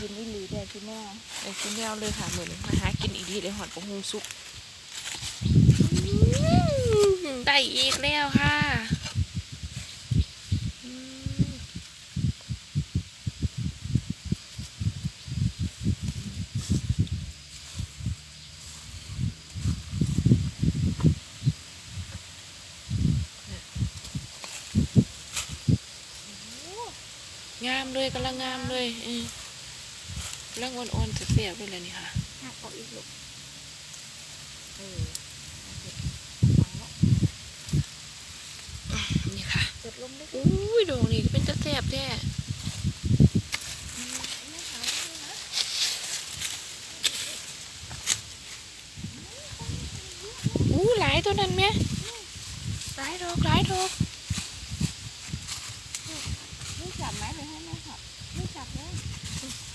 กินวิลีได้ที่แม่ไอ้คุณแนวเลยค่ะเหมือนมาหากินอีกดีเลยหอดปะฮงสุกได้อีกแล้วค่ะอืมงามเลยกำลังงามเลย เออกำลังอ่อนๆเสียบๆเลยแหละนี่ค่ะหักออกอีกลูกเออนี่ค่ะเกิดลมได้อุ้ยดอกนี่เป็นจะแสบแท้อู้หลายตัวนั้นไหมหลายดอกหลายดอกไม่จับไม้ไปให้แม่ค่ะไม่จับเลย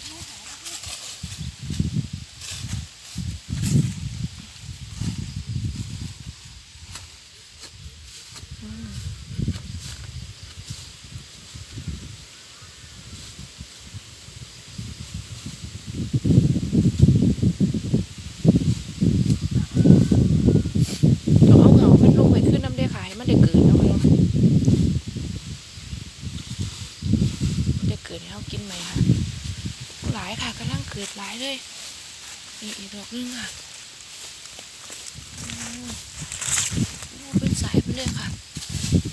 แม่หาแล้ว ต้องเอาเหงามันลงไปขึ้นน้ำได้ขายมันได้เกิดแล้วมันได้เกิดให้เรากินไหมค่ะหลายค่ะกำลังเกิดหลายเลยนี่อีกดอกนึงค่ะอืมโอ้เป็นสายไปเลยค่ะ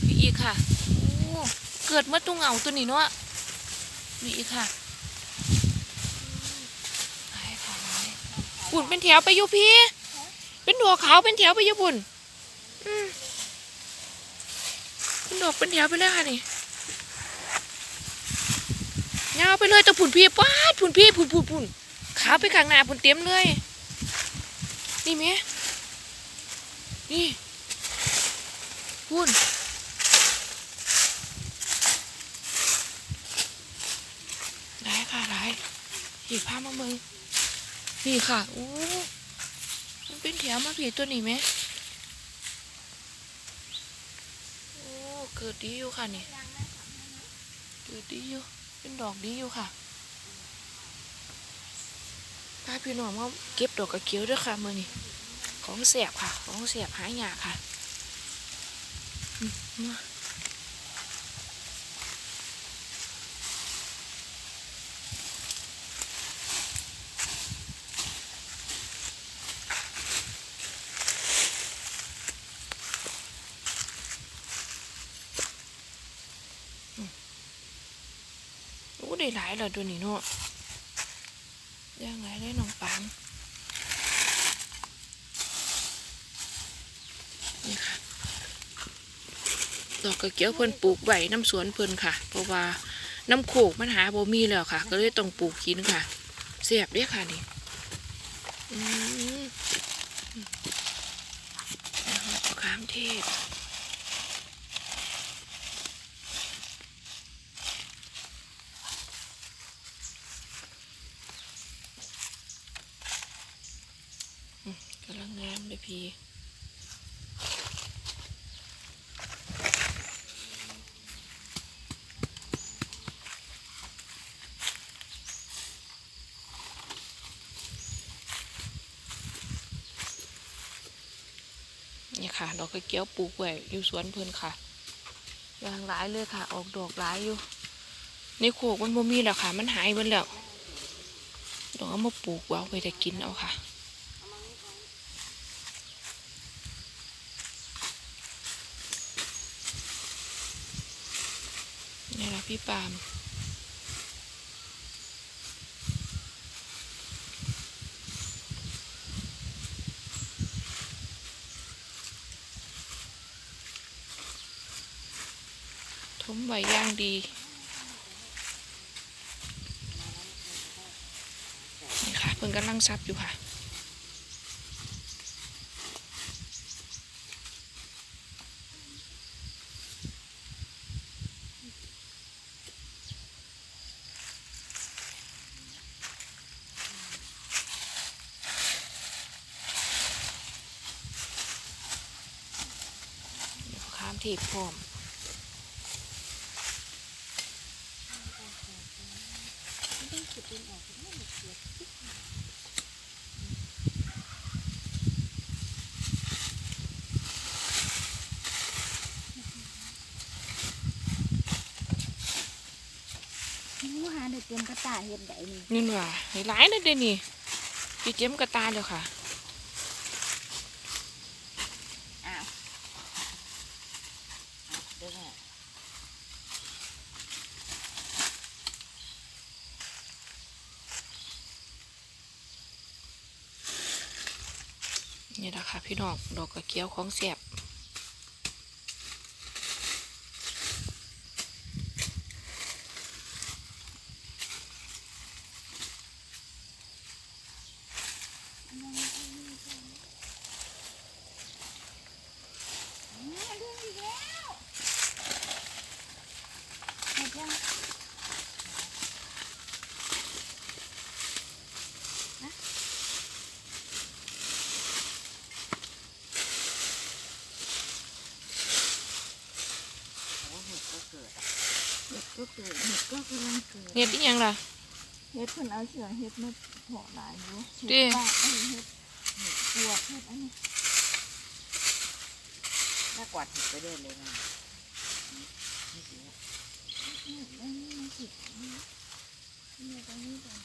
มี อีกค่ะโอ้เกิดเมื่อตุ้งเหงาตัวนี้เนาะมีอีกค่ะหลายค่ะหลายปุ่นเป็นแถวไปอยู่พี่ เป็นดอกขาวเป็นแถวไปอยู่ปุ่นอืมเป็นดอกเป็นแถวไปเลยค่ะนี่ยาวไปเลยแตะผุนพี่ป้าดผุนพี่ผุนผุนผุนขาวไปข้างหน้าผุนเต็มเลย นี่เมียนี่ผุนได้ค่ะได้ หีผ้ามาเมืองนี่ค่ะโอ้มันเป็นแถวมาผีตัวนี้ไหมโอ้เกิดดีอยู่ค่ะนี่เกิดดีอยู่เป็นดอกดีอยู่ค่ะพาพี่น้องมาเก็บดอกกระเกียวด้วยค่ะมือนี่ของเสียบค่ะ ของเสียบหายากค่ะอืมมาโอ้ ได้หลายแล้วตัวนี้เนาะยังไงได้น้องปามนี่ค่ะดอกกระเกียวเพิ่นปลูกไว้น้ำสวนเพิ่นค่ะ เพราะว่าน้ำโขกมันหาบ่มีแล้วค่ะ ก็เลยต้องปลูกกินค่ะเสียบเด้อค่ะนี่อืมนะคะมะขามเทศอืมกำลังงามเลย พีนี่ค่ะดอกกระเกี้ยวปลูกไว้อยู่สวนเพิ่อนค่ะยางหลายเลยค่ะ ออกดอกหลายอยู่ในโขกมันบ่มีแล้วค่ะ มันหายไปแล้วต้องเอามาปลูกไว้เอาไปแต่กินเอาค่ะ นี่ละ พี่ปาล์มทมไว้ย่างดีนี่ค่ะเพิ่นกำลังซับอยู่ค่ะ เทพผร้อมมูหาเด็กเตรียมกระต่ายเห็ดใดนี่นี่นี่ยลายเลเดี๋ยนี่พี่เจมกระตายแลยค่ะ พี่น้องดอกกระเกียวของแสบ เนี่ยเรื่องอีกแล้วเฮ็ดยัง โอ้เห็ดก็เกิดอะ เฮ็ดก็เกิดเฮ็ดก็กำลังเกิดเฮ็ดอีหยังล่ะเฮ็ดเพิ่นเอาเสือเฮ็ดมาเพาะหลายอยู่ดิเฮ็ดปลาเอ้ยเฮ็ดเฮ็ดปวกเฮ็ดอันนี้แม่กวาดเห็ดไปเรื่อยเลยนะนี่สิเฮ็ดอันนี้มันสิเนี่ยตรงนี้ก่อน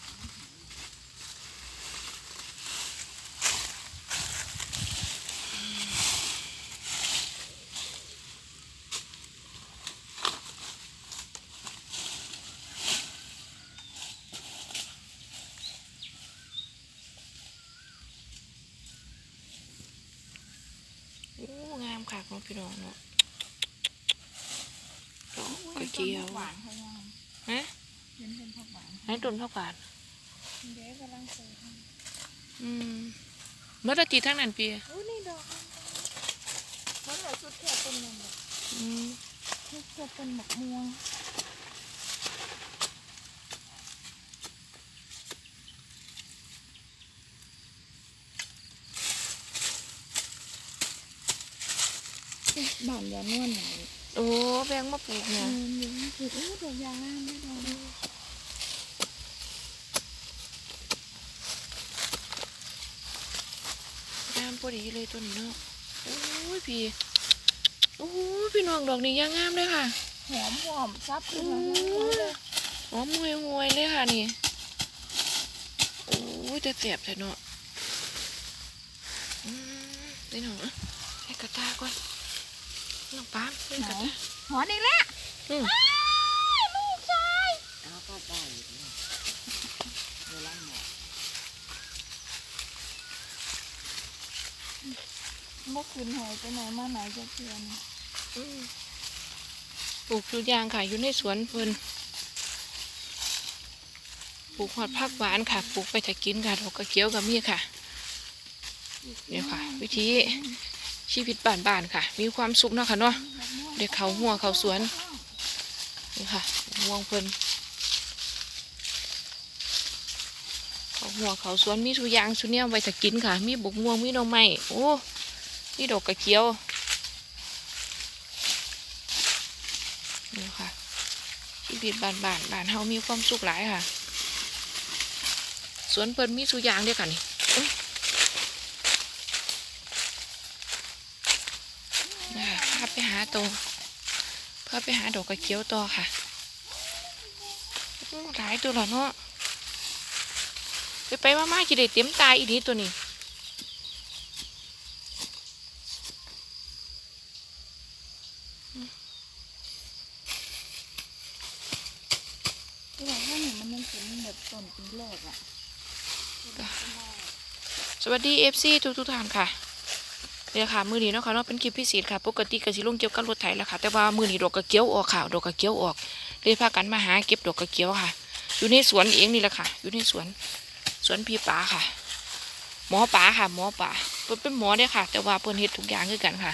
โอ้งามค่ะของ พี่น้องเนาะดอกอุ้กระเจียวต้นผักหวานเขายังฮะเห็นเป็นผักหวานให้ต้นผักหวานเด็กกำลังเกิดอืมเมื่อตะกี้ทั้งนั้นปีอู้นี่ดอกมันเหลือสุดแค่ต้นนึงแบบอืมสุดแค่ต้นหมกม่วง บ้านยานวลไหนโอ้แบงมาปลูกเอเนี่ยอยังไม่ถูกอู้ดอกยางงามไม่ดอกงามพอดีเลยตัวนี้เนาะโอ้ยพี่โอ้ยพี่น้องดอกนี้ยังงามเลยค่ะหอมหอมซับขึ้นมาอู้เลยหอมงวยงวยๆเลยค่ะนี่โอ้ยจะเจ็บแต่เนาะอืมนี่หนูใส่กระตาก่อนน้ องปามใส่กระตาหอนอีกแล้วอืมอ้ายลูกชายเอาก็ได้อยู่เนี่ยเวลาหมดเมื่อคืนหอยไปไหนมาไหนจะเพียนอืมปลูกอยู่ยางค่ะอยู่ในสวนเพิ่นปลูกหอดผักหวานค่ะปลูกไปถ้ากินค่ะดอกกระเกียวกับมีค่ะเนี่ยค่ะ วิธีชีวิตบ้านๆค่ะ มีความสุขเนาะค่ะเนาะ เด็กเขาหัวเขาสวนนี่ค่ะม่วงเพิ่นเขาหัวเขาสวนมีทุยางสุเนี่ยไว้ถ้ากินค่ะ มีบกม่วงมีหน่อไม้โอ้มีดอกกระเจียวนี่ค่ะชีวิตบ้านบ้านเฮามีความสุขหลายค่ะ สวนเพิ่นมีทุยางเด้อค่ะนี่โอ้ยอ่าพาไปหา ตัว เพื่อไปหาดอกกระเจียวต่อค่ะอื้อหลายตัวแล้วเนาะไปไปมามาจะได้เต็มตายอีนี้ตัวนี้ที่บอกว่าหนูมันยังเป็นแบบต้นปีแรกอะสวัสดีเอฟซีทุกทุกๆท่านค่ะเนี่ยค่ะมือนี้เนาะค่ะเนาะเป็นคลิปพิเศษค่ะปกติก็สิลงเกี่ยวกับรถไถแหละค่ะ แต่ว่ามือนี้ดอกกระเจียวออกค่ะดอกกระเจียวออกเลยพากันมาหาเก็บดอกกระเจียวค่ะ อยู่ในสวนเองนี่แหละค่ะ อยู่ในสวนสวนพี่ป๋าค่ะ หมอป๋าค่ะ หมอป๋าเพิ่นเป็นหมอเด้อค่ะ แต่ว่าเพิ่นเฮ็ดทุกอย่างคือกันค่ะ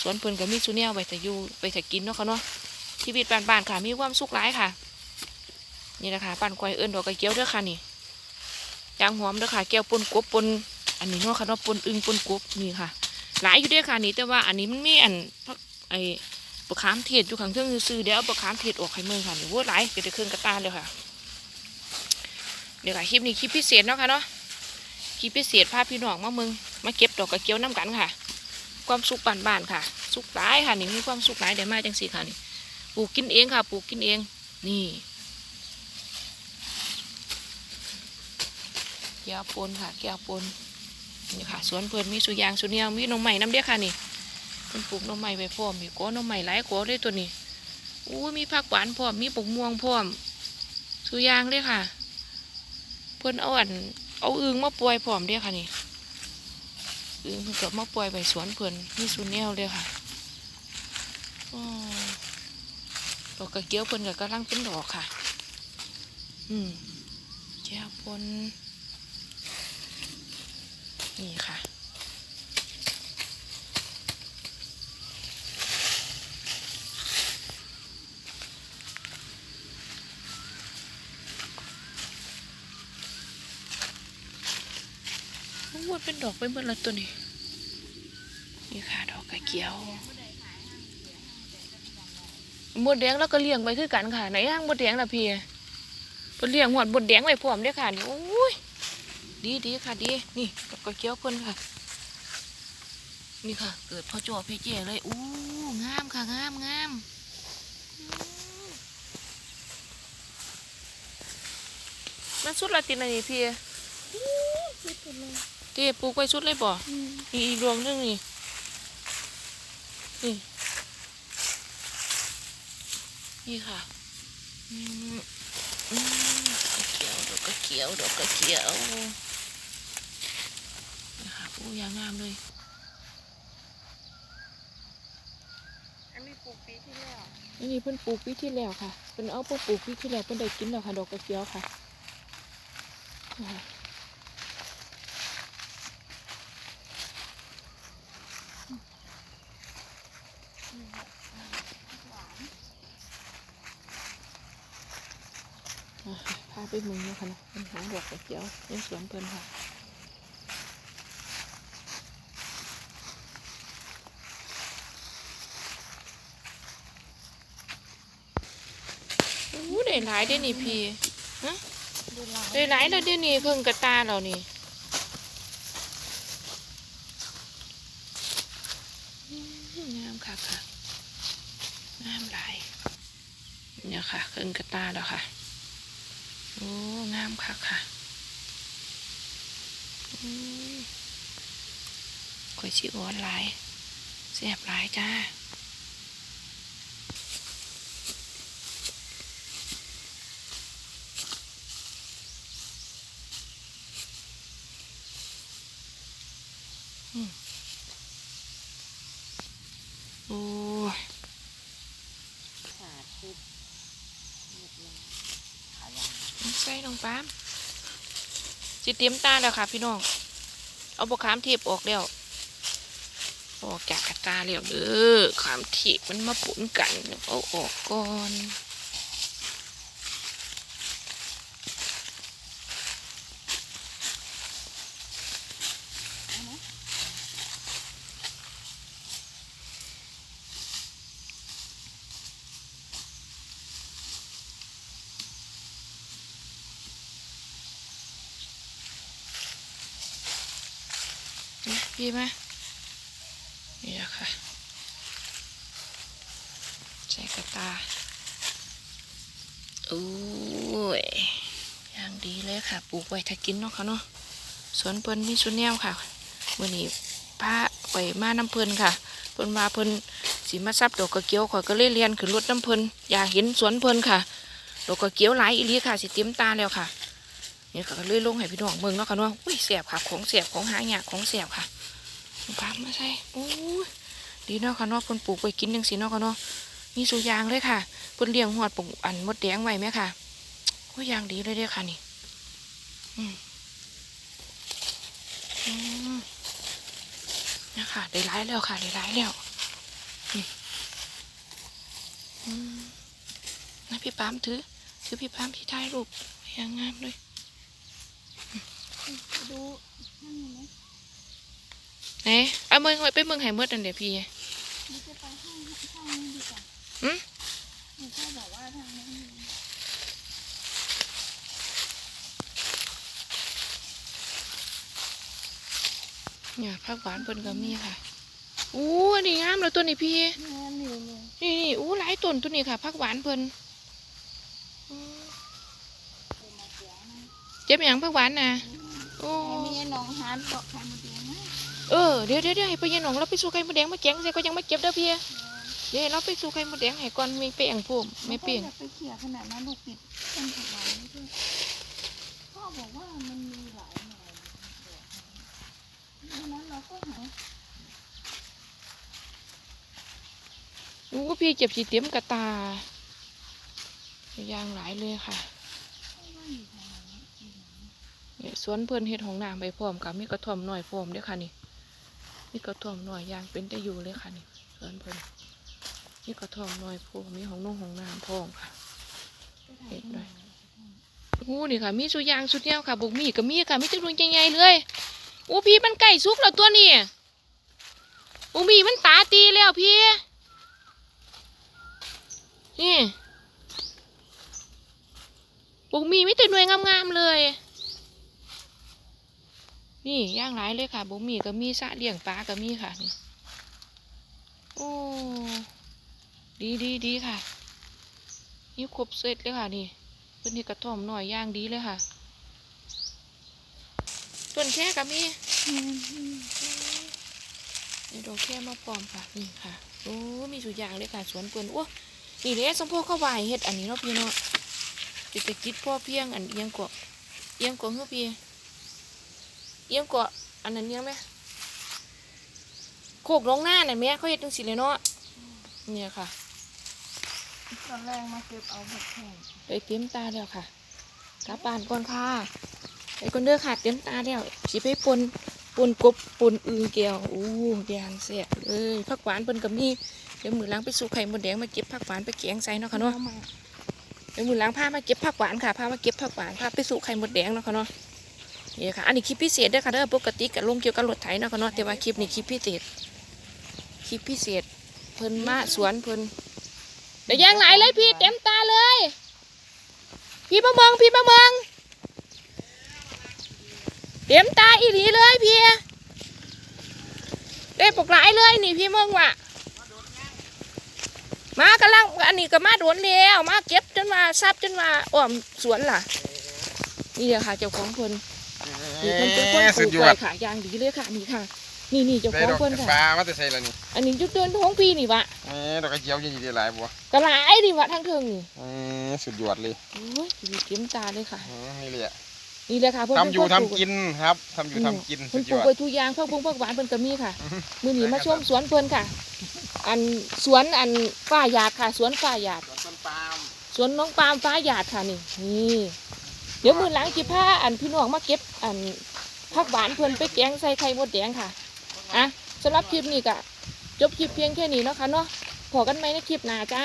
สวนเพิ่นก็มีสุเนียไว้แต่อยู่ไปแต่กินเนาะค่ะเนาะชีวิตบ้านๆค่ะ มีความสุขหลายค่ะ นี่แหละค่ะปั่นกวยเอิ้นดอกกระเจียวเด้อค่ะนี่ยางหอมเด้อค่ะแก้วปนกบปนอันนี้เนาะค่ะเนาะปนอึงปนกบนี่ค่ะ หลายอยู่ด้วยค่ะนี้แต่ว่าอันนี้มันมีอันพักไอ้ปลาคามเทศอยู่ข้างเครื่องซื้อเดี๋ยวเอาปลาคามเทศออกให้เมืองค่ะนี่วัวหลายเดี๋ยวจเครื่องกระตานเลยค่ะ เดี๋ยวค่ะคลิปนี้คลิปพิเศษเนาะค่ะเนาะคลิปพิเศษภาพพี่น้องมาเมืองมาเก็บดอกกระเกียวน้ำกันค่ะ ความสุขบานๆค่ะ สุขหลายค่ะนี่มีความสุขหลายได้มาจังสีค่ะนี่ปลูกกินเองค่ะปลูกกินเอง นี่แก้วปนค่ะแก้วปน นี่ค่ะสวนเพิ่นมีสุยางสุเนียงมีน้องใหม่น้ำเดียค่ะนี่เพิ่นปลูกน้องใหม่ไปพร้อมมีก้อน้องใหม่หลายก้อเลยตัวนี้อู้มีผักหวานพร้อมมีปกม่วงพร้อมสุยางเลยค่ะ เพิ่นเอาอันเอาอึงมาปล่อยพร้อมเด้อค่ะนี่อึงเพิ่นก็มาปล่อยไปสวนเพิ่นมีสุเนียวเลยค่ะดอกกระเกี้ยวเพิ่นก็กำลังเป็นดอกค่ะ อืมแก้วปน นี่ค่ะโอ้ยเป็นดอกไปหมดแล้วตัวนี้ นี่ค่ะ ดอกกระเกียวหมดแดงแล้วก็เลี้ยงไปคือกันค่ะไหนห้างหมดแดงล่ะพี่เพิ่นเลี้ยงหอดหมดแดงไว้พร้อมเด้อค่ะนี่โอ้ ดีดีค่ะดี นี่ดอกกระเกียวเพิ่นค่ะ นี่ค่ะ เกิดพอจอเพเจเลย อู้งามค่ะงามงามอืมมันสุดละตินะนี่พี่คิดไปเลยเจ๊ปลูกไว้สุดเลยบ่อืมอีกดวงหนึงนี่นี่นี่ค่ะอืมอืมดอกก ระเขียวดอกกระเขียวดอกกระเขียวนี่ค่ะปูยางงามเลย อันนี้ปลูกปีที่แล้วอันนี้เพิ่นปลูกปีที่แล้วค่ะเพิ่นเอาเพิ่นปลูกปีที่แล้วเพิ่นได้กินแล้วค่ะ ดอกกระเขียวค่ะนี่ค่ะอ่าพาไปเมึงเนาะค่ะเนาะเพิ่นหาดอกกระเขียวในสวนเพิ่นค่ะ หลายได้นี่พี่ดูลายได้หลายแล้วเดี๋ยวนี้เพิ่งกระตาเรานี่อืมงามค่ะค่ะงามหลายเนี่ยค่ะเพิ่งกระตาแล้วค่ะโอ้งามค่ะค่ะอืมก๋วยชิอ่อนหลายแซ่บหลายจ้า โอ้ย ขาดทุบหมดเลยขายาง ใส่น้องปาม สิเตรียมตาแล้วค่ะ พี่น้อง เอาบกขามเทียบออกแล้ว ออกจากกระตาแล้วเด้อขามเทียบมันมาปุ่นกันเอาออกก่อน นะพี่มนี่แหละค่ะใส่กระตาโอ้ยอย่างดีเลยค่ะ ปลูกไว้ถ้ากินเนาะค่ะเนาะสวนเพิ่นมีสุนแนวค่ะวันนี้พาไปมาน้ำเพิ่นค่ะเพิ่นมาเพิ่นสีมาซับดอกกระเกียวข่อยก็เลยเรียนขึ้นรถน้ำเพิ่นอยากเห็นสวนเพิ่นค่ะดอกกระเกียวหลายอีหลีค่ะสิเต็มตาแล้วค่ะนี่ก็เลยลงให้พี่น้องเมืองเนาะค่ะเนาะอุ้ยเสียบค่ะ ของเสียบของหายากของเสียบค่ะ พามาใส่โอ้ดีเนาะค่ะเนาะเพิ่นปลูกไปกินจังสีเนาะค่ะเนาะมีสุยางเลยค่ะเพิ่นเลี้ยงหอดปลูกอันมดแดงไว้ไหมค่ะโอ้ยางดีเลยเด้ค่ะนี่อืมนะคะได้ร้ายแล้วค่ะได้ร้ายแล้วนะพี่ปามถือถือพี่ปามที่ท้ายรูปยางงามเลยดูนั่นไหม ไหนเอาเมืองไปเมืองไห้เมื่อนั่นเดี๋ยวพี่จะไปห้องห้องนี้ดีกว่าอืมก็บอกว่าทางนี้เนี่ยผักหวานเพิ่นก็มีค่ะอู้อันนี้งามเลยตัวนี้พี่แม่หนูเลยนี่นี่อู้หลายต้นตัวนี้ค่ะผักหวานเพิ่นเจ็บหยังผักหวานนะอืมโอ้มีน้องหานดอกไข่มดแดงนะ เออเดี๋ยวเดี๋ยวเดี๋ยวให้ไปยายหนองเราไปสู่ไข่มดแดงมาแกงใส่ก็ยังไม่เก็บเด้อพี่เดี๋ยวให้เราไปสู่ไข่มดแดงให้ก่อนมีเปียงพุ่มไม่เปียงอยากไปเขี่ยขนาดนั้นลูกปิดต้นผักหวานนี่ด้วยพ่อบอกว่ามันมีหลายหน่อยดังนั้นเราก็หาอู้พี่เจ็บสีเต็มกระตายางหลายเลยค่ะว่าอยู่แถวไหนเนี่ยสวนเพื่อนเฮ็ดของน้ำไปพร้อมกับมีกระท่อมหน่อยพร้อมเด้อค่ะนี่ มีกระท่อมหน่อยยางเป็นได้อยู่เลยค่ะนี่สวนเพื่อนมีกระท่อมหน่อยพร้อมมีของนุ่งของน้ำพอมค่ะเห็ดหน่อยงูนี่ค่ะ มีสุยางสุดแนวค่ะบุกมีก็มีค่ะมีแตัวดวงใหญ่ๆเลยอู้พี่มันไก่สุกแล้วตัวนี้บุกมีมันตาตีแล้วพี่นี่บุกมีไม่แต่หน่วยงามๆเลย นี่ย่างหลายเลยค่ะบุมีก็มีสะเลี้ยงปลาก็มีค่ะนี่โอ้ดีดีดีค่ะนี่ครบเสร็จเลยค่ะนี่เป็นนี่กระท่อมหน่อยย่างดีเลยค่ะต้นแค่กับมีนี่ดอกแค่มาปลอมค่ะนี่ค่ะโอ้มีสุดอย่างเลยค่ะสวนเปื่อนโอ้นี่เลยสมโพกเข้าวายเฮ็ดอันนี้เนาะพี่เนาะจิตกิจพ่อเพียงอันเอียงเกาเอียงเกาะเฮ้อพี่ ยงเกาะอันนั้นเอียงไหมโคกลงหน้าน่ะแม่เขาเฮ็ดจังสิเลยเนาะเนี่ยค่ะตอนแรกมาเก็บเอาผักแห้งไปเตรียมตาแล้วค่ะกลับบ้านก่อนค่ะไปคนเด้อค่ะเตรียมตาแล้วสิไปปนปนกบปนอึงแก้วอู้ยางแซ่บเลยผักหวานเพิ่นก็มีเดี๋ยวมือล้างไปสู่ไข่มดแดงมาเก็บผักหวานไปแกงใส่เนาะค่ะเนาะเดี๋ยวมือล้างพามาเก็บผักหวานค่ะพามาเก็บผักหวานพาไปสู่ไข่มดแดงเนาะค่ะเนาะ นี่ค่ะ อันนี้คลิปพิเศษด้อค่ะเด้อปกติกับลงเกี่ยวกับรถไถเนาะค่ะเนาะแต่ว่าคลิปนี้คลิปพิเศษ คลิปพิเศษ เพิ่นมาสวนเพิ่นเดี๋ยวยางหลายเลยพี่เต็มตาเลย พี่มาเมืองพี่มาเมืองเต็มตาอีหลีเลยพี่ได้ปกหลายเลยนี่พี่เมืองว่ะมากำลังอันนี้ก็มาโดนแล้วมาเก็บจนมาซับจนมาอ้อมสวนล่ะ นี่เดียวค่ะเจ้าของเพิ่น นี่เพิ่นเป็นคนปสุลูดกยอไว้ดค่ะอย่างดีเลยค่ะนี่ค่ะ นี่นี่เจ้าได้ของดอกเพิ่นปค่ะลามาแต่ใส่ละนี่อันนี้จุดเดินของพี่นี่วะเอ้ดอกกระเจียวยี่ดีหลายบัวกระหลายนี่วะทั้งเทิงนี่เอ้สุดยอดเลยโอ้ยชีวิตเต็มตาเลยค่ะ อืมนี่เลยอะนี่เลยค่ะเพิ่นทำเป็นอยู่คนทำปลูกกินครับทำอยู่ทำกินเพิ่สุนดปลูยกอดไว้ทุกอย่างเพิ่งพงเพิ่งหวานเพิ่นก็มีค่ะ อือฮึ มื้อนี้ได้มาครับชมสวนเพิ่นค่ะ อันสวนอันฝ้าหยาดค่ะ สวนฝ้าหยาด ต้นปาล์มสวนน้องปาล์มฝ้าหยาดค่ะนี่นี่ เดี๋ยวมือหลังสิพาอันพี่น้องมาเก็บอันผักหวานเพื่อนไปแกงใส่ไข่มดแดงค่ะอะสำหรับคลิปนี้ก็จบคลิปเพียงแค่นี้เนาะค่ะเนาะพอกันไหมในคลิปหน้าจ้า